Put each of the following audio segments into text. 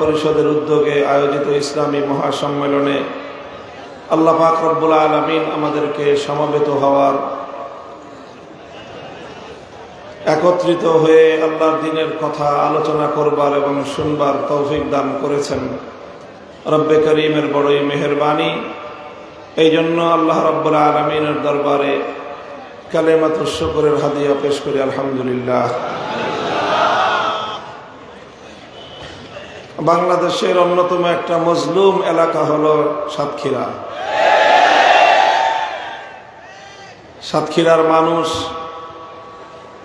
পরিষদের উদ্যোগে আয়োজিত ইসলামী মহাসম্মেলনে আল্লাহ পাক রব্বুল আলমিন আমাদেরকে সমবেত হওয়ার, একত্রিত হয়ে আল্লাহর দিনের কথা আলোচনা করবার এবং শুনবার তৌফিক দান করেছেন। রব্বে করিমের বড়ই মেহরবানি। এই জন্য আল্লাহ রব্বুল আলমিনের দরবারে কালেমাত শুকরের হাদিয়া পেশ করি, আলহামদুলিল্লাহ। বাংলাদেশের অন্যতম একটা মজলুম এলাকা হলো সাতক্ষীরা। সাতক্ষীরার মানুষ,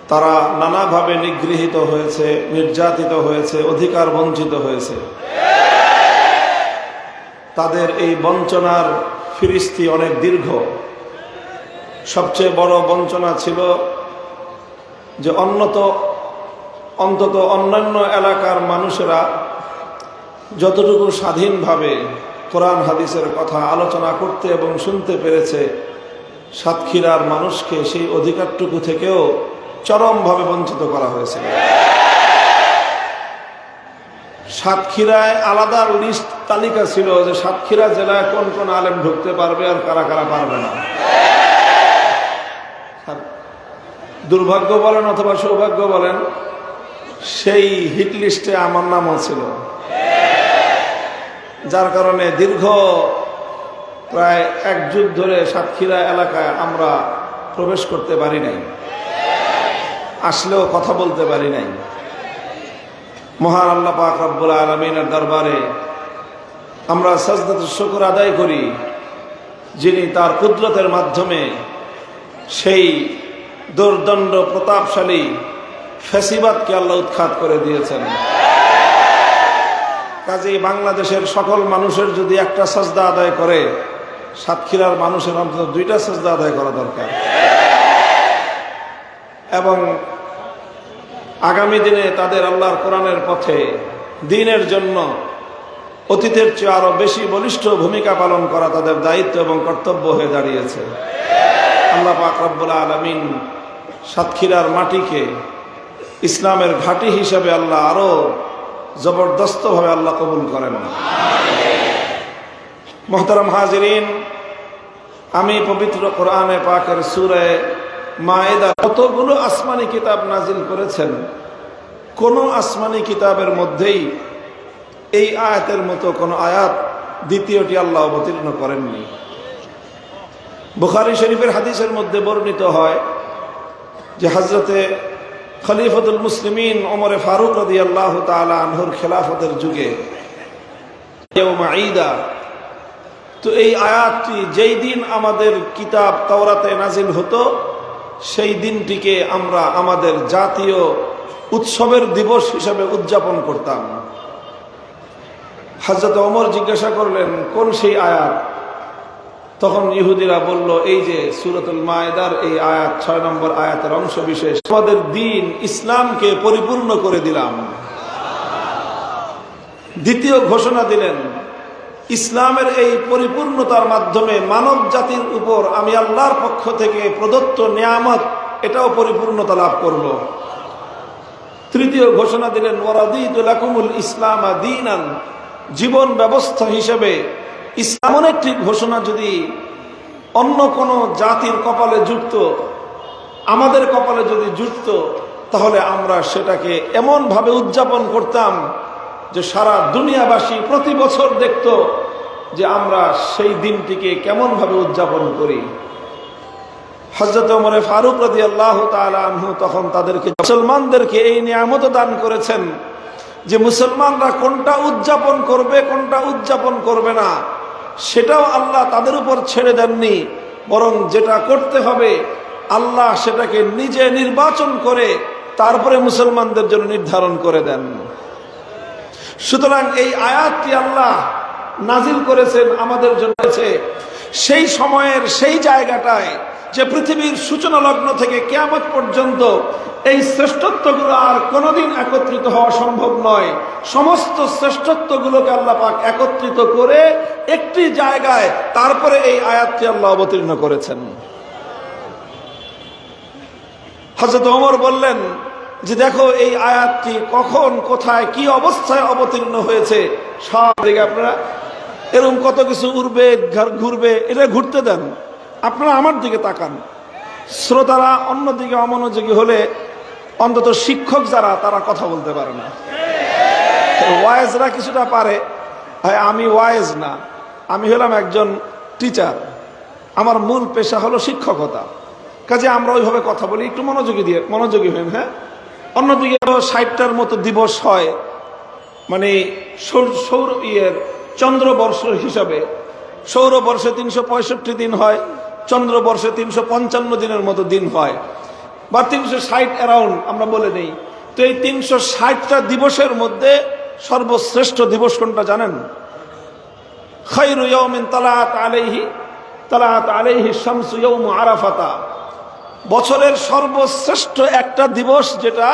তারা নানাভাবে নিগৃহীত হয়েছে, নির্যাতিত হয়েছে, অধিকার বঞ্চিত হয়েছে। তাদের এই বঞ্চনার ফিরিস্তি অনেক দীর্ঘ। সবচেয়ে বড় বঞ্চনা ছিল যে অন্যত, অন্তত অন্যান্য এলাকার মানুষেরা যতটুকু স্বাধীনভাবে কোরআন, হাদিসের কথা আলোচনা করতে এবং শুনতে পেরেছে, সাতক্ষীরার মানুষকে সেই অধিকারটুকু থেকেও চরমভাবে বঞ্চিত করা হয়েছিল সাতক্ষীরায় আলাদা লিস্ট তালিকা ছিল যে সাতক্ষীরা জেলায় কোন কোন আলেম ঢুকতে পারবে আর কারা কারা পারবে না। দুর্ভাগ্য বলেন অথবা সৌভাগ্য বলেন, সেই হিট লিস্টে আমার নামও ছিল। যার কারণে দীর্ঘ প্রায় এক যুগ ধরে সাতক্ষীরা এলাকায় আমরা প্রবেশ করতে পারি নাই। আসলেও কথা বলতে পারি নাই। মহান আল্লাহ পাক রব্বুল আলমিনের দরবারে আমরা সাজদাত শুকুর আদায় করি, যিনি তার কুদরতের মাধ্যমে সেই দুর্দণ্ড প্রতাপশালী ফেসিবাদকে আল্লাহ উৎখাত করে দিয়েছেন। কাজেই বাংলাদেশের সকল মানুষের যদি একটা সাজদা আদায় করে, সাতক্ষীরার মানুষের অন্তত দুইটা সাজদা আদায় করা দরকার। এবং আগামী দিনে তাদের আল্লাহর কোরআনের পথে দিনের জন্য অতীতের চেয়ে আরও বেশি বলিষ্ঠ ভূমিকা পালন করা তাদের দায়িত্ব এবং কর্তব্য হয়ে দাঁড়িয়েছে। আল্লাহ পাক রব্বুল আলমিন সাতক্ষীরার মাটিকে ইসলামের ঘাঁটি হিসেবে আল্লাহ আরও জবরদস্তভাবে আল্লাহ কবুল করেন মোহতারাম হাজিরিন, আমি পবিত্র কোরআনে পাকের সুরে মায়েদা কতগুলো আসমানি কিতাব নাজিল করেছেন, কোন আসমানি কিতাবের মধ্যেই এই আয়াতের মতো কোন আয়াত দ্বিতীয়টি আল্লাহ অবতীর্ণ করেননি। বুখারি শরীফের হাদিসের মধ্যে বর্ণিত হয় যে হজরতে খলিফতুল মুসলিমিন ওমরে ফারুক রদি আল্লাহ তালা আনহুর খেলাফতের যুগে। ঈদা। তো এই আয়াতটি যেই দিন আমাদের কিতাব তাওরাতে নাজিল হতো, সেই দিনটিকে আমরা আমাদের জাতীয় উৎসবের দিবস হিসাবে উদযাপন করতাম। হাজরত অমর জিজ্ঞাসা করলেন, কোন সেই আয়াত? তখন ইহুদিরা বলল, এই যে সুরতুল মায়দার এই আয়াত, ছয় নম্বর আয়াতের অংশ বিশেষ আমাদের দিন ইসলামকে পরিপূর্ণ করে দিলাম। দ্বিতীয় ঘোষণা দিলেন, ইসলামের এই পরিপূর্ণতার মাধ্যমে মানব জাতির উপর আমি আল্লাহর পক্ষ থেকে প্রদত্ত নিয়ামত, এটাও পরিপূর্ণতা লাভ করব। তৃতীয় ঘোষণা দিলেন ওরাদিতুল ইসলাম দিনান, জীবন ব্যবস্থা হিসেবে ইসলাম একটি ঘোষণা যদি অন্য কোনো জাতির কপালে যুক্ত, আমাদের কপালে যদি যুক্ত, তাহলে আমরা সেটাকে এমনভাবে উদযাপন করতাম যে সারা দুনিয়াবাসী প্রতি বছর দেখত যে আমরা সেই দিনটিকে কেমনভাবে উদযাপন করি। হজরত ফারুক রাজি আল্লাহ তখন তাদেরকে মুসলমানদেরকে এই নিয়ামত দান করেছেন যে মুসলমানরা কোনটা উদযাপন করবে, কোনটা উদযাপন করবে না। সেটাও আল্লাহ তাদের উপর ছেড়ে দেননি, বরং যেটা করতে হবে, আল্লাহ সেটাকে নিজে নির্বাচন করে তারপরে মুসলমানদের জন্য নির্ধারণ করে দেন। সুতরাং এই আয়াতটি আল্লাহ নাজিল করেছেন, আমাদের জন্য সেই সময়ের সেই জায়গাটায় যে পৃথিবীর সূচনা লগ্ন থেকে কেয়ামত পর্যন্ত এই শ্রেষ্ঠত্বগুলো আর কোনোদিন একত্রিত হওয়া সম্ভব নয়। সমস্ত শ্রেষ্ঠত্বগুলোকে আল্লাহ পাক একত্রিত করে একটি জায়গায় তারপরে এই আয়াতটি আল্লাহ অবতীর্ণ করেছেন। হজরত ওমর বললেন যে দেখো এই আয়াতটি কখন, কোথায়, কি অবস্থায় অবতীর্ণ হয়েছে, সব দিকে আপনারা এরকম কত কিছু উড়বে ঘুরবে, এটা ঘুরতে দেন। আপনারা আমার দিকে তাকান। শ্রোতারা অন্যদিকে অমনোযোগী হলে অন্তত শিক্ষক যারা, তারা কথা বলতে পারে না। ওয়াইজরা কিছুটা পারে। ভাই, আমি ওয়াইজ না। আমি হলাম একজন টিচার আমার মূল পেশা হলো শিক্ষকতা। কাজে আমরা ওইভাবে কথা বলি, একটু মনোযোগী দিয়ে মনোযোগী হন হ্যাঁ? অন্যদিকে ষাটটার মতো দিবস হয় মানে সৌর ইয়ের চন্দ্রবর্ষ হিসাবে। সৌরবর্ষে তিনশো পঁয়ষট্টি দিন হয় চন্দ্রবর্ষে তিনশো পঞ্চান্ন দিনের মতো দিন হয়। বা তিনশো ষাট অ্যারাউন্ড আমরা বলে নেই। তো এই তিনশো ষাটটা দিবসের মধ্যে সর্বশ্রেষ্ঠ দিবস কোনটা জানেন? খৈরু ইয়ৌমিন তালাত আলাইহি তালাত আলাইহি শামসু ইয়ৌম আরাফাতা। বছরের সর্বশ্রেষ্ঠ একটা দিবস যেটা,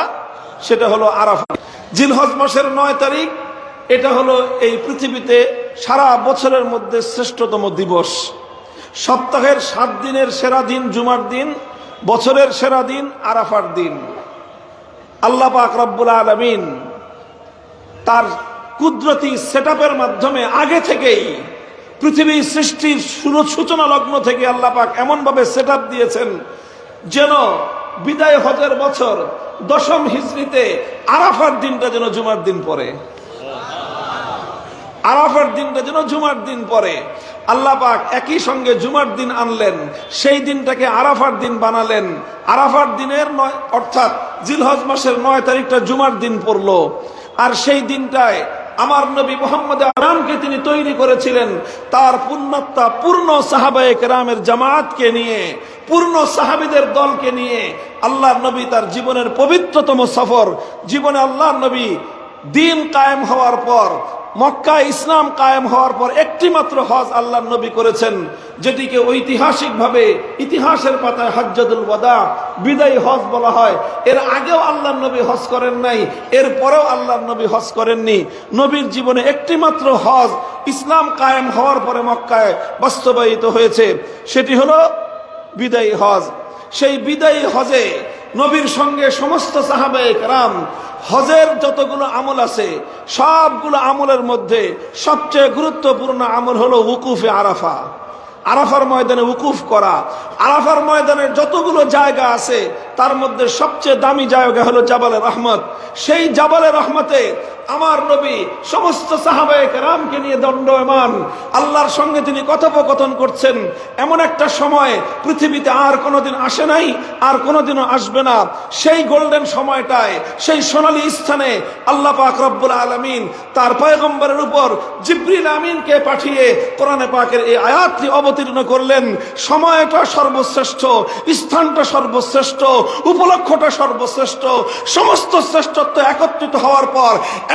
সেটা হলো আরাফা জিলহজ মাসের নয় তারিখ, এটা হলো এই পৃথিবীতে সারা বছরের মধ্যে শ্রেষ্ঠতম দিবস। সপ্তাহের সাত দিনের সেরা দিন জুমার দিন, বছরের সেরা দিন আরাফার দিন। আল্লাহ পাক রব্বুল আলমিন তার কুদরতি সেট মাধ্যমে আগে থেকেই পৃথিবী সৃষ্টির শুরু সূচনা লগ্ন থেকে আল্লাহ পাক এমনভাবে সেট দিয়েছেন যেন বিদায় হজের বছর দশম হিজড়িতে আরাফার দিনটা যেন জুমার দিন পরে আরাফার দিনটা যেন জুমার দিন পরে আল্লাহ পাক একই সঙ্গে জুমার দিন আনলেন, সেই দিনটাকে আরাফার দিন বানালেন। আরাফার দিনের নয়, অর্থাৎ জিলহজ মাসের নয় তারিখটা জুমার দিন পড়ল। আর সেই দিনটায় আমার নবী মোহাম্মদ আরামকে তিনি তৈরি করেছিলেন। তার পূর্ণত্বা পূর্ণ সাহাবায়ে কেরামের জামাতকে নিয়ে, পূর্ণ সাহাবিদের দলকে নিয়ে আল্লাহর নবী তার জীবনের পবিত্রতম সফর। জীবনে আল্লাহর নবী দিন কায়েম হওয়ার পর মক্কা ইসলাম কায়েম হওয়ার পর একটি মাত্র হজ আল্লাহ নবী করেছেন, যেটিকে ঐতিহাসিকভাবে ইতিহাসের পাতায় হজ্জাদুল ওয়াদা, বিদায়ী হজ বলা হয়। এর আগেও আল্লাহ নবী হজ করেন নাই, এর পরেও আল্লাহ নবী হজ করেননি। নবীর জীবনে একটি মাত্র হজ ইসলাম কায়েম হওয়ার পরে মক্কায় বাস্তবায়িত হয়েছে, সেটি হলো বিদায়ী হজ। সেই বিদায়ী হজে নবীর সঙ্গে সমস্ত সাহাবায়ে রাম হজের যতগুলো আমল আছে, সবগুলো আমলের মধ্যে সবচেয়ে গুরুত্বপূর্ণ আমল হলো উকুফে আরাফা। আরাফার ময়দানে উকুফ করা। আরাফার ময়দানের যতগুলো জায়গা আছে, তার মধ্যে সবচেয়ে দামি জায়গা হলো জাবালের রহমত। সেই জাবালের রহমতে আমার নবী সমস্ত সাহাবায়ে রামকে নিয়ে দণ্ডয়মান। আল্লাহর সঙ্গে তিনি কথোপকথন করছেন। এমন একটা সময় পৃথিবীতে আর কোনোদিন আসে নাই, আর কোনোদিনও আসবে না। সেই গোল্ডেন সময়টায়, সেই সোনালী স্থানে আল্লাহ পাক রব্বুল আলমিন তার পয়গম্বরের উপর জিব্রিল আমিনকে পাঠিয়ে কোরআনে পাকের এই আয়াতটি অবতীর্ণ করলেন। সময়টা সর্বশ্রেষ্ঠ, স্থানটা সর্বশ্রেষ্ঠ, উপলক্ষটা সর্বশ্রেষ্ঠ, সমস্ত শ্রেষ্ঠত্ব একত্রিত হওয়ার পর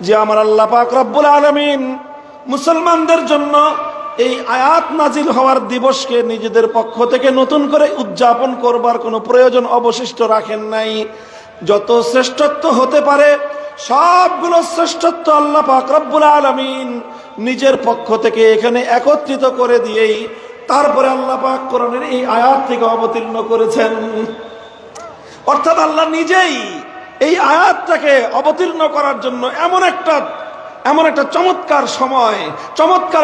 যে আমার আল্লাহ পাক রব্বুল আলমিন মুসলমানদের জন্য এই আয়াত নাজিল হওয়ার দিবসকে নিজেদের পক্ষ থেকে নতুন করে উদযাপন করবার কোনো প্রয়োজন অবশিষ্ট রাখেন নাই। যত শ্রেষ্ঠত্ব হতে পারে, সবগুলো শ্রেষ্ঠত্ব আল্লাহ পাক রব্বুল আলমিন নিজের পক্ষ থেকে এখানে একত্রিত করে দিয়েই তারপরে আল্লাহ পাক কোরআনের এই আয়াত থেকে অবতীর্ণ করেছেন। অর্থাৎ আল্লাহ নিজেই এই আয়াতটাকে অবতীর্ণ করার জন্য এমন একটা এমন একটা চমৎকার সময় চমৎকার